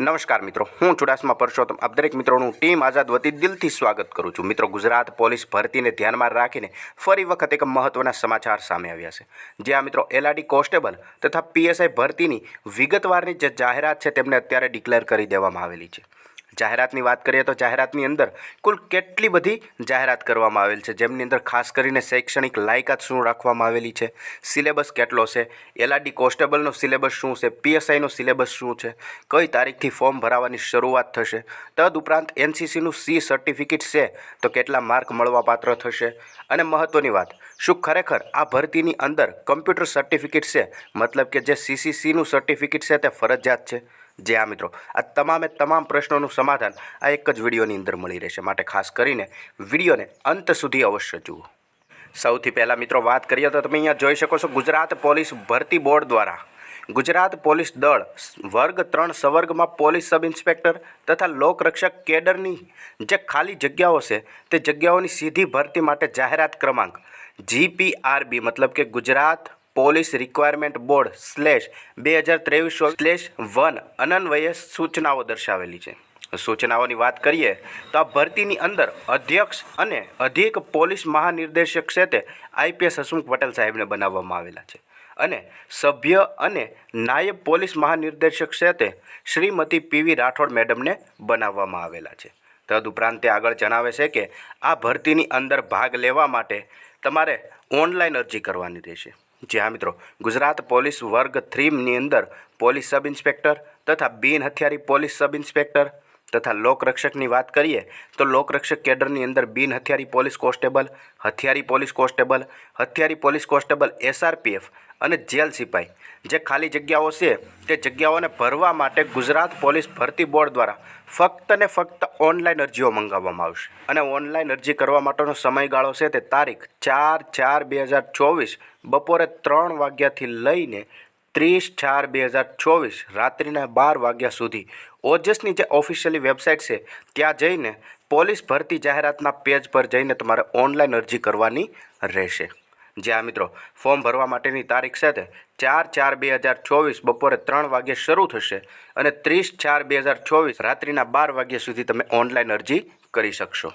નમસ્કાર મિત્રો, હું ચુડાસમા પરસોત્તમ. આપ દરેક મિત્રોનું ટીમ આઝાદ વતી દિલથી સ્વાગત કરું છું. મિત્રો, ગુજરાત પોલીસ ભરતીને ધ્યાનમાં રાખીને ફરી વખત એક મહત્ત્વના સમાચાર સામે આવ્યા છે. જ્યાં મિત્રો, એલઆરડી કોન્સ્ટેબલ તથા પીએસઆઈ ભરતીની વિગતવારની જે જાહેરાત છે, તેમને અત્યારે ડિક્લેર કરી દેવામાં આવેલી છે. જાહેરાતની વાત કરીએ તો જાહેરાતની અંદર કુલ કેટલી બધી જાહેરાત કરવામાં આવેલ છે? જેમની અંદર ખાસ કરીને શૈક્ષણિક લાયકાત શું રાખવામાં આવેલી છે? સિલેબસ કેટલો છે? એલઆરડી કોન્સ્ટેબલનો સિલેબસ શું છે? પીએસઆઈનો સિલેબસ શું છે? કઈ તારીખથી ફોર્મ ભરાવાની શરૂઆત થશે? તદ ઉપરાંત એનસીસીનું સી સર્ટિફિકેટ છે તો કેટલા માર્ક મળવાપાત્ર થશે? અને મહત્ત્વની વાત, શું ખરેખર આ ભરતીની અંદર કમ્પ્યુટર સર્ટિફિકેટ છે? મતલબ કે જે સીસીસીનું સર્ટિફિકેટ છે તે ફરજિયાત છે? જે આ મિત્રો, આ તમામે તમામ પ્રશ્નોનું સમાધાન આ એક જ વિડીયોની અંદર મળી રહેશે. માટે ખાસ કરીને વિડીયોને અંત સુધી અવશ્ય જુઓ. સૌથી પહેલાં મિત્રો વાત કરીએ તો તમે અહીંયા જોઈ શકો છો ગુજરાત પોલીસ ભરતી બોર્ડ દ્વારા ગુજરાત પોલીસ દળ વર્ગ ત્રણ સવર્ગમાં પોલીસ સબ ઇન્સ્પેક્ટર તથા લોકરક્ષક કેડરની જે ખાલી જગ્યાઓ છે, તે જગ્યાઓની સીધી ભરતી માટે જાહેરાત ક્રમાંક જીપીઆરબી મતલબ કે Gujarat police requirement board slash બે હજાર ત્રેવીસ સ્લેશ વન અનન્વયે સૂચનાઓ દર્શાવેલી છે. સૂચનાઓની વાત કરીએ તો આ ભરતીની અંદર અધ્યક્ષ અને અધિક પોલીસ મહાનિર્દેશક ક્ષેત્રે આઈપીએસ હસમુખ પટેલ સાહેબને બનાવવામાં આવેલા છે. અને સભ્ય અને નાયબ પોલીસ મહાનિર્દેશક ક્ષેત્રે શ્રીમતી પીવી રાઠોડ મેડમને બનાવવામાં આવેલા છે. તદુપરાંત તે આગળ જણાવે છે કે આ ભરતીની અંદર ભાગ લેવા માટે તમારે ઓનલાઈન અરજી કરવાની રહેશે. જી હા, મિત્રો. ગુજરાત પોલીસ વર્ગ થ્રીમની અંદર પોલીસ સબ ઇન્સ્પેક્ટર તથા બિન હથિયારી પોલીસ સબ ઇન્સ્પેક્ટર તથા લોકરક્ષકની વાત કરીએ તો લોકરક્ષક કેડરની અંદર બિન હથિયારી પોલીસ કોન્સ્ટેબલ, હથિયારી પોલીસ કોન્સ્ટેબલ, હથિયારી પોલીસ કોન્સ્ટેબલ એસઆરપીએફ અને જેલ સિપાઈ. જે ખાલી જગ્યાઓ છે, તે જગ્યાઓને ભરવા માટે ગુજરાત પોલીસ ભરતી બોર્ડ દ્વારા ફક્ત ને ફક્ત ઓનલાઈન અરજીઓ મંગાવવામાં આવશે. અને ઓનલાઈન અરજી કરવા માટેનો સમયગાળો છે તે તારીખ ચાર ચાર બે હજાર ચોવીસ, બપોરે ત્રણ વાગ્યાથી લઈને ત્રીસ ચાર બે હજાર ચોવીસ, રાત્રિના બાર વાગ્યા સુધી. ઓજસની જે ઓફિશિયલી વેબસાઇટ છે, ત્યાં જઈને પોલીસ ભરતી જાહેરાતના પેજ પર જઈને તમારે ઓનલાઈન અરજી કરવાની રહેશે. જ્યાં મિત્રો, ફોર્મ ભરવા માટેની તારીખ સાથે ચાર ચાર બે હજાર ચોવીસ બપોરે ત્રણ વાગ્યે શરૂ થશે અને ત્રીસ ચાર બે હજાર ચોવીસ રાત્રિના બાર વાગ્યા સુધી તમે ઓનલાઈન અરજી કરી શકશો.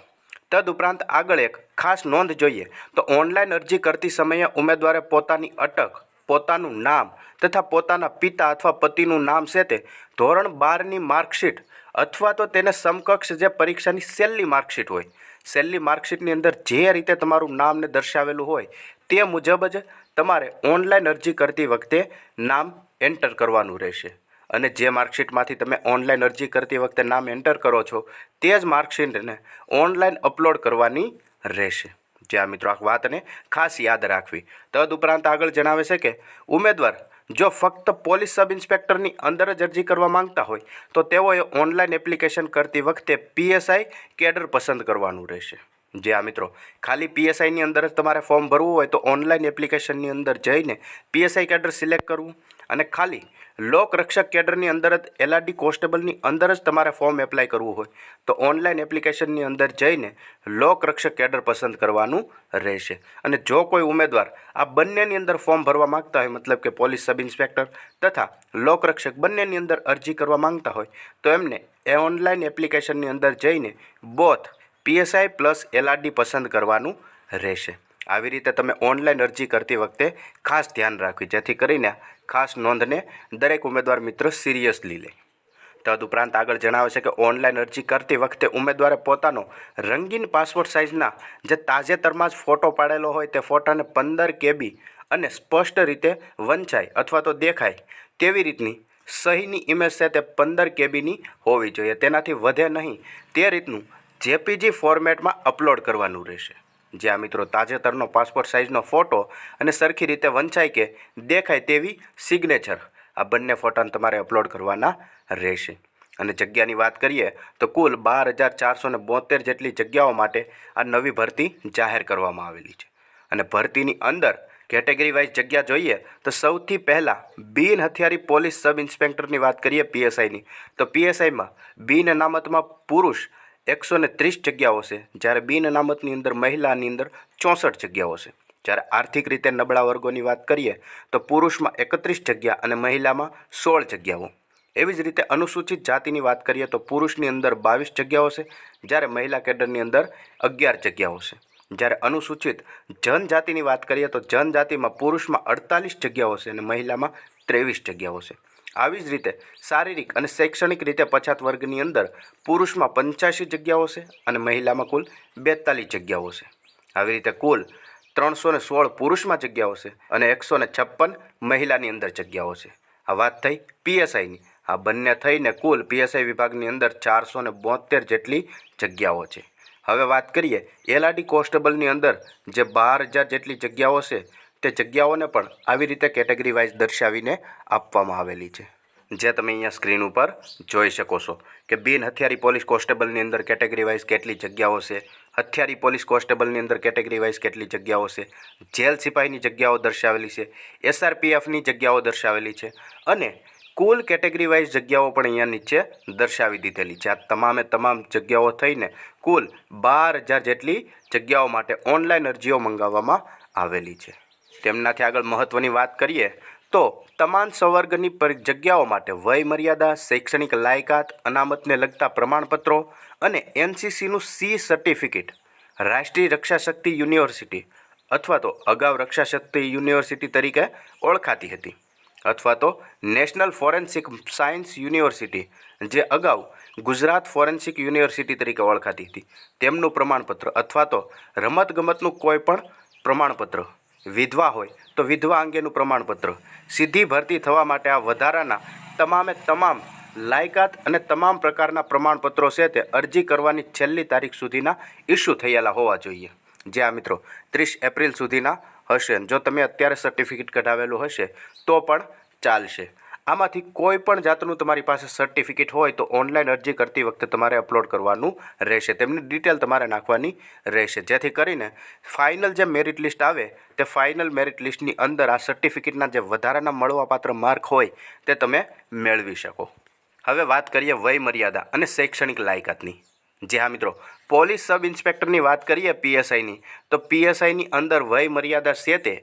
તદુપરાંત આગળ એક ખાસ નોંધ જોઈએ તો ઓનલાઈન અરજી કરતી સમયે ઉમેદવારે પોતાની અટક, પોતાનું નામ તથા પોતાના પિતા અથવા પતિનું નામ છે તે ધોરણ બારની માર્કશીટ અથવા તો તેને સમકક્ષ જે પરીક્ષાની છેલ્લી માર્કશીટ હોય, છેલ્લી માર્કશીટની અંદર જે રીતે તમારું નામને દર્શાવેલું હોય તે મુજબ જ તમારે ઓનલાઈન અરજી કરતી વખતે નામ એન્ટર કરવાનું રહેશે. અને જે માર્કશીટમાંથી તમે ઓનલાઈન અરજી કરતી વખતે નામ એન્ટર કરો છો, તે જ માર્કશીટને ઓનલાઈન અપલોડ કરવાની રહેશે. જ્યાં મિત્રો આ વાતને ખાસ યાદ રાખવી. તદુપરાંત આગળ જણાવે છે કે, ઉમેદવાર જો ફક્ત પોલીસ સબ ઇન્સ્પેક્ટરની અંદર જ અરજી કરવા માંગતા હોય, તો તેઓએ ઓનલાઈન એપ્લિકેશન કરતી વખતે પીએસઆઈ કેડર પસંદ કરવાનું રહેશે. જે આ મિત્રો, ખાલી પીએસઆઈની અંદર જ તમારે ફોર્મ ભરવું હોય તો ઓનલાઈન એપ્લિકેશનની અંદર જઈને પીએસઆઈ કેડર સિલેક્ટ કરવું અને ખાલી લોક રક્ષક કેડરની અંદર જ એલઆરડી કોન્સ્ટેબલની અંદર જ તમારે ફોર્મ એપ્લાય કરવું હોય તો ઓનલાઈન એપ્લિકેશનની અંદર જઈને લોક રક્ષક કેડર પસંદ કરવાનું રહેશે. અને જો કોઈ ઉમેદવાર આ બંનેની અંદર ફોર્મ ભરવા માંગતા હોય, મતલબ કે પોલીસ સબ ઇન્સ્પેક્ટર તથા લોક રક્ષક બંનેની અંદર અરજી કરવા માંગતા હોય, તો એમને એ ઓનલાઈન એપ્લિકેશનની અંદર જઈને બોથ પીએસઆઈ પ્લસ એલઆરડી પસંદ કરવાનું રહેશે. આવી રીતે તમે ઓનલાઈન અરજી કરતી વખતે ખાસ ધ્યાન રાખવી, જેથી કરીને ખાસ નોંધને દરેક ઉમેદવાર મિત્ર સિરિયસલી લે. તદુપરાંત આગળ જણાવે છે કે ઓનલાઈન અરજી કરતી વખતે ઉમેદવારે પોતાનો રંગીન પાસપોર્ટ સાઇઝના જે તાજેતરમાં જ ફોટો પાડેલો હોય તે ફોટાને પંદર કેબી અને સ્પષ્ટ રીતે વંચાય અથવા તો દેખાય તેવી રીતની સહીની ઇમેજ છે તે પંદર કેબીની હોવી જોઈએ. તેનાથી વધે નહીં. તે રીતનું જેપીજી ફોર્મેટમાં અપલોડ કરવાનું રહેશે. જ્યાં મિત્રો તાજેતરનો પાસપોર્ટ સાઇઝનો ફોટો અને સરખી રીતે વંચાય કે દેખાય તેવી સિગ્નેચર આ બંને ફોટાને તમારે અપલોડ કરવાના રહેશે. અને જગ્યાની વાત કરીએ તો કુલ બાર હજાર ચારસો ને બોતેર જેટલી જગ્યાઓ માટે આ નવી ભરતી જાહેર કરવામાં આવેલી છે. અને ભરતીની અંદર કેટેગરી વાઇઝ જગ્યા જોઈએ તો સૌથી પહેલાં બિન હથિયારી પોલીસ સબ ઇન્સ્પેક્ટરની વાત કરીએ પીએસઆઈની તો પીએસઆઈમાં બિન અનામતમાં પુરુષ એકસો ને ત્રીસ જગ્યાઓ છે, જ્યારે બિન અનામતની અંદર, મહિલાની અંદર ચોસઠ જગ્યાઓ છે. જ્યારે આર્થિક રીતે નબળા વર્ગોની વાત કરીએ, તો પુરુષમાં એકત્રીસ જગ્યા અને મહિલામાં સોળ જગ્યાઓ. એવી જ રીતે અનુસૂચિત જાતિની વાત કરીએ, તો પુરુષની અંદર બાવીસ જગ્યાઓ છે, જ્યારે મહિલા કેડરની અંદર અગિયાર જગ્યાઓ છે. જ્યારે અનુસૂચિત જનજાતિની વાત કરીએ, તો જનજાતિમાં પુરુષમાં અડતાલીસ જગ્યાઓ છે અને મહિલામાં ત્રેવીસ જગ્યાઓ છે. આવી જ રીતે શારીરિક અને શૈક્ષણિક રીતે પછાત વર્ગની અંદર પુરુષમાં પંચ્યાસી જગ્યાઓ છે અને મહિલામાં કુલ બેતાલીસ જગ્યાઓ છે. આવી રીતે કુલ ત્રણસો ને સોળ પુરુષમાં જગ્યાઓ છે અને એકસો ને છપ્પન મહિલાની અંદર જગ્યાઓ છે. આ વાત થઈ પીએસઆઈની. આ બંને થઈને કુલ પીએસઆઈ વિભાગની અંદર ચારસો ને બોતેર જેટલી જગ્યાઓ છે. હવે વાત કરીએ એલઆરડી કોન્સ્ટેબલની અંદર જે બાર હજાર જેટલી જગ્યાઓ છે તે જગ્યાઓને પણ આવી રીતે કેટેગરી વાઇઝ દર્શાવીને આપવામાં આવેલી છે. જે તમે અહીંયા સ્ક્રીન ઉપર જોઈ શકો છો કે બિન હથિયારી પોલીસ કોન્સ્ટેબલની અંદર કેટેગરી વાઇઝ કેટલી જગ્યાઓ છે, હથિયારી પોલીસ કોન્સ્ટેબલની અંદર કેટેગરી વાઇઝ કેટલી જગ્યાઓ છે, જેલ સિપાહીની જગ્યાઓ દર્શાવેલી છે, એસઆરપીએફની જગ્યાઓ દર્શાવેલી છે અને કુલ કેટેગરી વાઇઝ જગ્યાઓ પણ અહીંયા નીચે દર્શાવી દીધેલી છે. આ તમામે તમામ જગ્યાઓ થઈને કુલ બાર હજાર જેટલી જગ્યાઓ માટે ઓનલાઈન અરજીઓ મંગાવવામાં આવેલી છે. તેમનાથી આગળ મહત્ત્વની વાત કરીએ તો તમામ સંવર્ગની જગ્યાઓ માટે વય મર્યાદા, શૈક્ષણિક લાયકાત, અનામતને લગતા પ્રમાણપત્રો અને એનસીસીનું સી સર્ટિફિકેટ, રાષ્ટ્રીય રક્ષા શક્તિ યુનિવર્સિટી અથવા તો અગાઉ રક્ષા શક્તિ યુનિવર્સિટી તરીકે ઓળખાતી હતી અથવા તો નેશનલ ફોરેન્સિક સાયન્સ યુનિવર્સિટી જે અગાઉ ગુજરાત ફોરેન્સિક યુનિવર્સિટી તરીકે ઓળખાતી હતી. તેમનું પ્રમાણપત્ર અથવા તો રમતગમતનું કોઈ પણ પ્રમાણપત્ર વિધવા હોય, તો વિધવા અંગેનું પ્રમાણપત્ર. સીધી ભરતી થવા માટે આ વધારાના તમામે તમામ લાયકાત અને તમામ પ્રકારના પ્રમાણપત્રો છે તે અરજી કરવાની છેલ્લી તારીખ સુધીના ઇસ્યુ થયેલા હોવા જોઈએ. જે આ મિત્રો, ત્રીસ એપ્રિલ સુધીના હશે. જો તમે અત્યારે સર્ટિફિકેટ કઢાવેલું હશે, તો પણ ચાલશે. આમાંથી કોઈ પણ જાતનું તમારી પાસે સર્ટિફિકેટ હોય તો ઓનલાઈન અરજી કરતી વખતે તમારે અપલોડ કરવાનું રહેશે. તેમની ડિટેલ તમારે નાખવાની રહેશે. જેથી કરીને ફાઇનલ જે મેરિટ લિસ્ટ આવે, તે ફાઇનલ મેરિટ લિસ્ટની અંદર આ સર્ટિફિકેટના જે વધારાના મળવાપાત્ર માર્ક હોય, તે તમે મેળવી શકો. હવે વાત કરીએ વય મર્યાદા અને શૈક્ષણિક લાયકાતની. જે હા મિત્રો, પોલીસ સબ ઇન્સ્પેક્ટરની વાત કરીએ પીએસઆઈની તો પીએસઆઈની અંદર વય મર્યાદા છે તે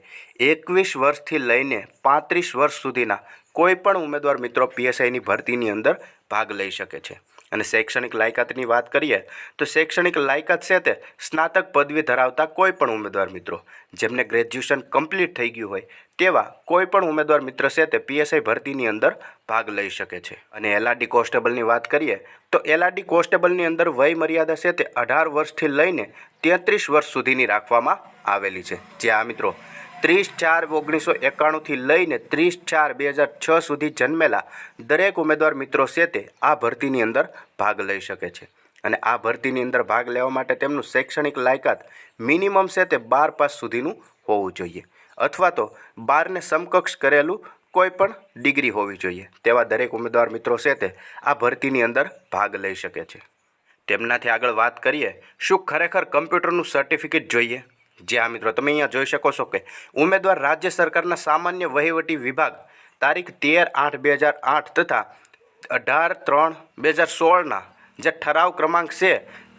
એકવીસ વર્ષથી લઈને પાંત્રીસ વર્ષ સુધીના કોઈ પણ ઉમેદવાર મિત્રો પીએસઆઈની ભરતીની અંદર ભાગ લઈ શકે છે. અને શૈક્ષણિક લાયકાતની વાત કરીએ તો શૈક્ષણિક લાયકાત છે તે સ્નાતક પદવી ધરાવતા કોઈ પણ ઉમેદવાર મિત્રો, જેમને ગ્રેજ્યુએશન કમ્પ્લીટ થઈ ગયું હોય તેવા કોઈ પણ ઉમેદવાર મિત્ર છે તે પીએસઆઈ ભરતીની અંદર ભાગ લઈ શકે છે. અને એલઆરડી કોન્સ્ટેબલની વાત કરીએ તો એલઆરડી કોન્સ્ટેબલની અંદર વય મર્યાદા છે તે અઢાર વર્ષથી લઈને તેત્રીસ વર્ષ સુધીની રાખવામાં આવેલી છે. જે આ મિત્રો ત્રીસ ચાર ઓગણીસો એકાણુંથી લઈને ત્રીસ ચાર બે હજાર છ સુધી જન્મેલા દરેક ઉમેદવાર મિત્રો છે તે આ ભરતીની અંદર ભાગ લઈ શકે છે. અને આ ભરતીની અંદર ભાગ લેવા માટે તેમનું શૈક્ષણિક લાયકાત મિનિમમ છે તે બાર પાસ સુધીનું હોવું જોઈએ. અથવા તો બારને સમકક્ષ કરેલું કોઈ પણ ડિગ્રી હોવી જોઈએ. તેવા દરેક ઉમેદવાર મિત્રો છે તે આ ભરતીની અંદર ભાગ લઈ શકે છે. તેમનાથી આગળ વાત કરીએ, શું ખરેખર કમ્પ્યુટરનું સર્ટિફિકેટ જોઈએ? જે આ મિત્રો, તમે અહીંયા જોઈ શકો છો કે ઉમેદવાર રાજ્ય સરકારના સામાન્ય વહીવટી વિભાગ તારીખ તેર આઠ બે હજાર આઠ તથા અઢાર ત્રણ બે હજાર સોળના જે ઠરાવ ક્રમાંક છે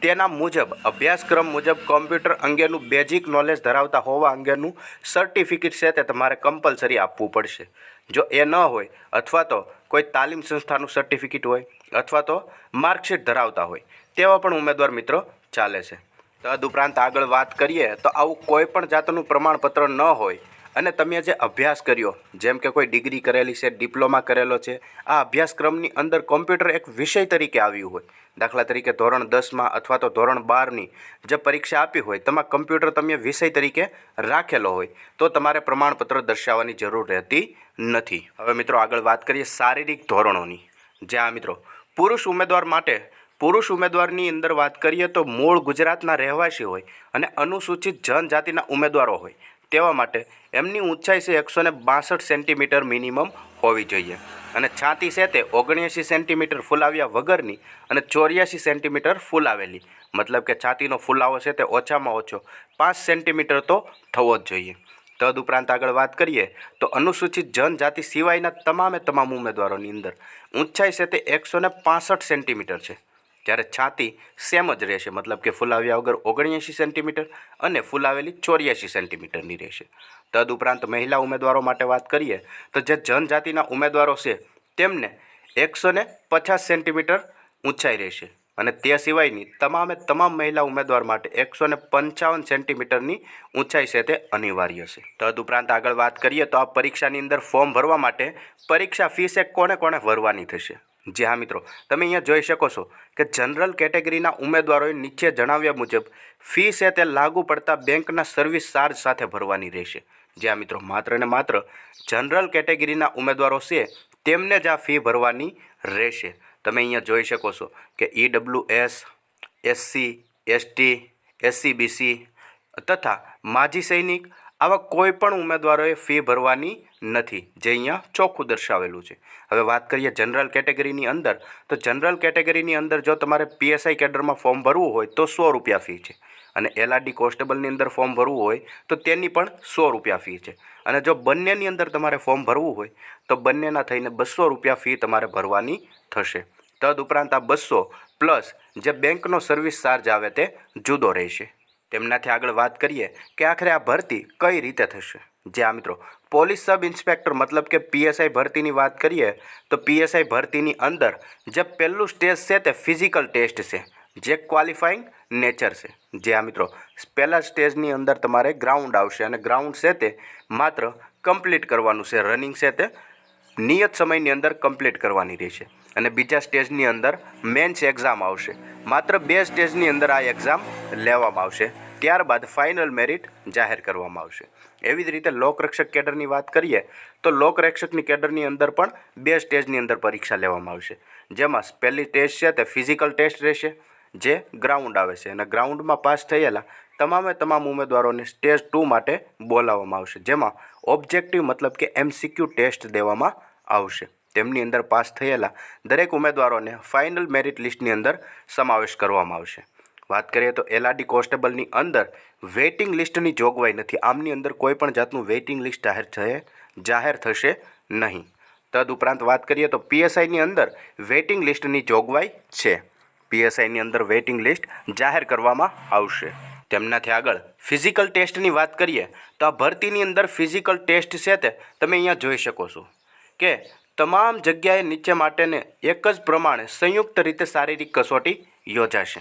તેના મુજબ, અભ્યાસક્રમ મુજબ કોમ્પ્યુટર અંગેનું બેઝિક નોલેજ ધરાવતા હોવા અંગેનું સર્ટિફિકેટ છે તે તમારે કમ્પલસરી આપવું પડશે. જો એ ન હોય અથવા તો કોઈ તાલીમ સંસ્થાનું સર્ટિફિકેટ હોય અથવા તો માર્કશીટ ધરાવતા હોય, તેવા પણ ઉમેદવાર મિત્રો ચાલે છે. તદુપરાંત આગળ વાત કરીએ, તો આવું કોઈ પણ જાતનું પ્રમાણપત્ર ન હોય. અને તમે જે અભ્યાસ કર્યો, જેમ કે કોઈ ડિગ્રી કરેલી છે, ડિપ્લોમા કરેલો છે, આ અભ્યાસક્રમની અંદર કોમ્પ્યુટર એક વિષય તરીકે આવ્યું હોય. દાખલા તરીકે ધોરણ દસમાં અથવા તો ધોરણ બારની જે પરીક્ષા આપી હોય, તેમાં કમ્પ્યુટર તમે વિષય તરીકે રાખેલો હોય, તો તમારે પ્રમાણપત્ર દર્શાવવાની જરૂર રહેતી નથી. હવે મિત્રો આગળ વાત કરીએ શારીરિક ધોરણોની. જે આ મિત્રો પુરુષ ઉમેદવાર માટે પુરુષ ઉમેદવારની અંદર વાત કરીએ તો મૂળ ગુજરાતના રહેવાસી હોય અને અનુસૂચિત જનજાતિના ઉમેદવારો હોય તેવા માટે એમની ઊંચાઈ છે એકસો ને બાસઠ સેન્ટીમીટર મિનિમમ હોવી જોઈએ. અને છાતી છે તે ઓગણએંસી સેન્ટીમીટર ફૂલાવ્યા વગરની અને ચોર્યાસી સેન્ટીમીટર ફૂલાવેલી. મતલબ કે છાતીનો ફૂલાવો છે તે ઓછામાં ઓછો પાંચ સેન્ટીમીટર તો થવો જ જોઈએ. તદુપરાંત આગળ વાત કરીએ તો અનુસૂચિત જનજાતિ સિવાયના તમામે તમામ ઉમેદવારોની અંદર ઊંચાઈ છે તે એકસો ને સેન્ટીમીટર છે. જ્યારે છાતી સેમ જ રહેશે. મતલબ કે ફૂલાવ્યા વગર ઓગણએંશી સેન્ટીમીટર અને ફૂલાવેલી ચોર્યાસી સેન્ટીમીટરની રહેશે. તદઉપરાંત મહિલા ઉમેદવારો માટે વાત કરીએ, તો જે જનજાતિના ઉમેદવારો છે, તેમને એકસો ને પચાસ સેન્ટીમીટર ઊંચાઈ રહેશે. અને તે સિવાયની તમામે તમામ મહિલા ઉમેદવાર માટે એકસો ને પંચાવન સેન્ટીમીટરની ઊંચાઈ છે તે અનિવાર્ય છે. તદઉપરાંત આગળ વાત કરીએ, તો આ પરીક્ષાની અંદર ફોર્મ ભરવા માટે પરીક્ષા ફીસ એક કોને કોને ભરવાની થશે? જી હા, મિત્રો. તમે અહીંયા જોઈ શકો છો કે જનરલ કેટેગરીના ઉમેદવારોએ નીચે જણાવ્યા મુજબ ફી છે તે લાગુ પડતા બેંકના સર્વિસ ચાર્જ સાથે ભરવાની રહેશે. જ્યાં મિત્રો. માત્ર ને માત્ર જનરલ કેટેગરીના ઉમેદવારો છે તેમને જ આ ફી ભરવાની રહેશે. તમે અહીંયા જોઈ શકો છો કે E W S SC ST SCBC તથા માજી સૈનિક આવા કોઈ પણ ઉમેદવારોએ ફી ભરવાની નથી, જે અહીંયા ચોખ્ખું દર્શાવેલું છે. હવે વાત કરીએ જનરલ કેટેગરીની અંદર, તો જનરલ કેટેગરીની અંદર જો તમારે પીએસઆઈ કેડરમાં ફોર્મ ભરવું હોય, તો સો રૂપિયા ફી છે. અને એલઆરડી કોન્સ્ટેબલની અંદર ફોર્મ ભરવું હોય, તો તેની પણ સો રૂપિયા ફી છે. અને જો બંનેની અંદર તમારે ફોર્મ ભરવું હોય, તો બંનેના થઈને બસો રૂપિયા ફી તમારે ભરવાની થશે. તદઉપરાંત આ બસો પ્લસ જે બેંકનો સર્વિસ ચાર્જ આવે તે જુદો રહેશે. તેમનાથી આગળ વાત કરીએ કે આખરે આ ભરતી કઈ રીતે થશે? જે આ મિત્રો, પોલીસ સબ ઇન્સ્પેક્ટર મતલબ કે પીએસઆઈ ભરતીની વાત કરીએ, તો પીએસઆઈ ભરતીની અંદર જે પહેલું સ્ટેજ છે તે ફિઝિકલ ટેસ્ટ છે, જે ક્વોલિફાઈંગ નેચર છે. જે આ મિત્રો, પહેલા સ્ટેજની અંદર તમારે ગ્રાઉન્ડ આવશે અને ગ્રાઉન્ડ છે તે માત્ર કમ્પ્લીટ કરવાનું છે, રનિંગ છે તે નિયત સમયની અંદર કમ્પ્લીટ કરવાની રહેશે. અને બીજા સ્ટેજની અંદર મેન્સ એક્ઝામ આવશે. માત્ર બે સ્ટેજની અંદર આ એક્ઝામ લેવામાં આવશે. ત્યારબાદ ફાઇનલ મેરિટ જાહેર કરવામાં આવશે. એવી જ રીતે લોકરક્ષક કેડરની વાત કરીએ, તો લોકરક્ષકની કેડરની અંદર પણ બે સ્ટેજની અંદર પરીક્ષા લેવામાં આવશે. જેમાં પહેલી ટેસ્ટ છે, તે ફિઝિકલ ટેસ્ટ રહેશે, જે ગ્રાઉન્ડ આવે છે. અને ગ્રાઉન્ડમાં પાસ થયેલા તમામે તમામ ઉમેદવારોને સ્ટેજ ટુ માટે બોલાવવામાં આવશે, જેમાં ઓબ્જેક્ટિવ મતલબ કે એમસીક્યુ ટેસ્ટ દેવામાં આવશે. તેમની અંદર પાસ થયેલા દરેક ઉમેદવારોને ફાઇનલ મેરિટ લિસ્ટની અંદર સમાવેશ કરવામાં આવશે. વાત કરીએ તો એલઆરડી કોન્સ્ટેબલની અંદર વેઇટિંગ લિસ્ટની જોગવાઈ નથી. આમની અંદર કોઈ પણ જાતનું વેઇટિંગ લિસ્ટ જાહેર થયે, જાહેર થશે નહીં. તદઉપરાંત વાત કરીએ તો પીએસઆઈની અંદર વેઇટિંગ લિસ્ટની જોગવાઈ છે. પીએસઆઈની અંદર વેઇટિંગ લિસ્ટ જાહેર કરવામાં આવશે. તેમનાથી આગળ ફિઝિકલ ટેસ્ટની વાત કરીએ તો આ ભરતીની અંદર ફિઝિકલ ટેસ્ટ છે તે તમે અહીંયા જોઈ શકો છો કે તમામ જગ્યાએ નીચે માટેને એક જ પ્રમાણે સંયુક્ત રીતે શારીરિક કસોટી યોજાશે.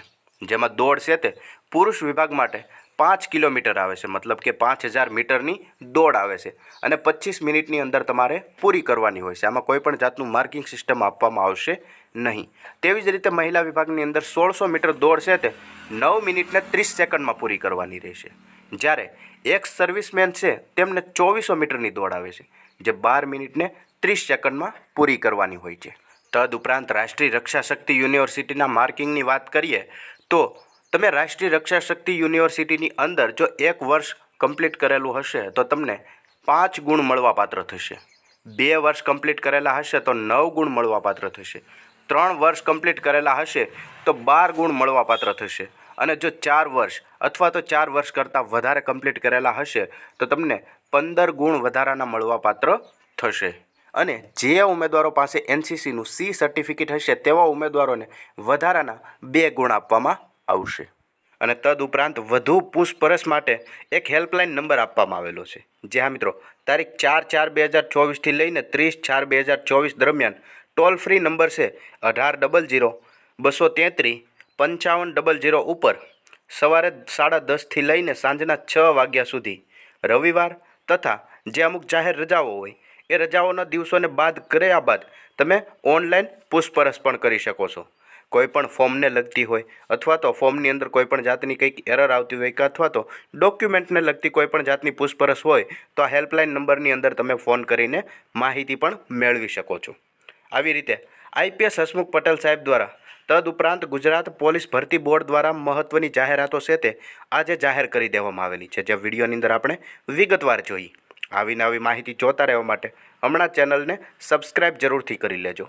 જેમાં દોડ છે તે પુરુષ વિભાગ માટે પાંચ કિલોમીટર આવે છે. મતલબ કે પાંચ હજાર મીટરની દોડ આવે છે અને પચીસ મિનિટની અંદર તમારે પૂરી કરવાની હોય છે. આમાં કોઈ પણ જાતનું માર્કિંગ સિસ્ટમ આપવામાં આવશે નહીં. તેવી જ રીતે મહિલા વિભાગની અંદર સોળસો મીટર દોડ છે તે નવ મિનિટને ત્રીસ સેકન્ડમાં પૂરી કરવાની રહેશે. જ્યારે એક સર્વિસમેન છે તેમને ચોવીસો મીટરની દોડ આવે છે, જે બાર મિનિટને ત્રીસ સેકન્ડમાં પૂરી કરવાની હોય છે. તદુપરાંત રાષ્ટ્રીય રક્ષા શક્તિ યુનિવર્સિટીના માર્કિંગની વાત કરીએ તો તમે રાષ્ટ્રીય રક્ષા શક્તિ યુનિવર્સિટીની અંદર જો એક વર્ષ કમ્પ્લીટ કરેલું હશે, તો તમને પાંચ ગુણ મળવાપાત્ર થશે. બે વર્ષ કમ્પ્લીટ કરેલા હશે, તો નવ ગુણ મળવાપાત્ર થશે. ત્રણ વર્ષ કમ્પ્લીટ કરેલા હશે, તો બાર ગુણ મળવાપાત્ર થશે. અને જો ચાર વર્ષ અથવા તો ચાર વર્ષ કરતાં વધારે કમ્પ્લીટ કરેલા હશે, તો તમને પંદર ગુણ વધારાના મળવાપાત્ર થશે. અને જે ઉમેદવારો પાસે એનસીસીનું સી સર્ટિફિકેટ હશે તેવા ઉમેદવારોને વધારાના બે ગુણ આપવામાં આવશે. અને તદઉપરાંત વધુ પૂછપરછ માટે એક હેલ્પલાઇન નંબર આપવામાં આવેલો છે. જે હા મિત્રો, તારીખ ચાર ચાર બે હજાર ચોવીસથી લઈને ત્રીસ ચાર બે હજાર ચોવીસ દરમિયાન ટોલ ફ્રી નંબર છે અઢાર ડબલ જીરો બસો તેત્રીસ પંચાવન ડબલ જીરો ઉપર સવારે સાડા દસથી લઈને સાંજના છ વાગ્યા સુધી રવિવાર તથા જે અમુક જાહેર રજાઓ હોય એ રજાઓના દિવસોને બાદ કર્યા બાદ તમે ઓનલાઈન પૂછપરછ પણ કરી શકો છો. કોઈપણ ફોર્મને લગતી હોય અથવા તો ફોર્મની અંદર કોઈપણ જાતની કંઈક એરર આવતી હોય કે અથવા તો ડોક્યુમેન્ટને લગતી કોઈપણ જાતની પૂછપરછ હોય, તો આ હેલ્પલાઇન નંબરની અંદર તમે ફોન કરીને માહિતી પણ મેળવી શકો છો. આવી રીતે આઈપીએસ હસમુખ પટેલ સાહેબ દ્વારા તદઉપરાંત ગુજરાત પોલીસ ભરતી બોર્ડ દ્વારા મહત્ત્વની જાહેરાતો છે તે આજે જાહેર કરી દેવામાં આવેલી છે. જે વિડીયોની અંદર આપણે વિગતવાર જોઈ. આવી નવી માહિતી જોતા રહેવા માટે હમણાં ચેનલને સબસ્ક્રાઈબ જરૂરથી કરી લેજો.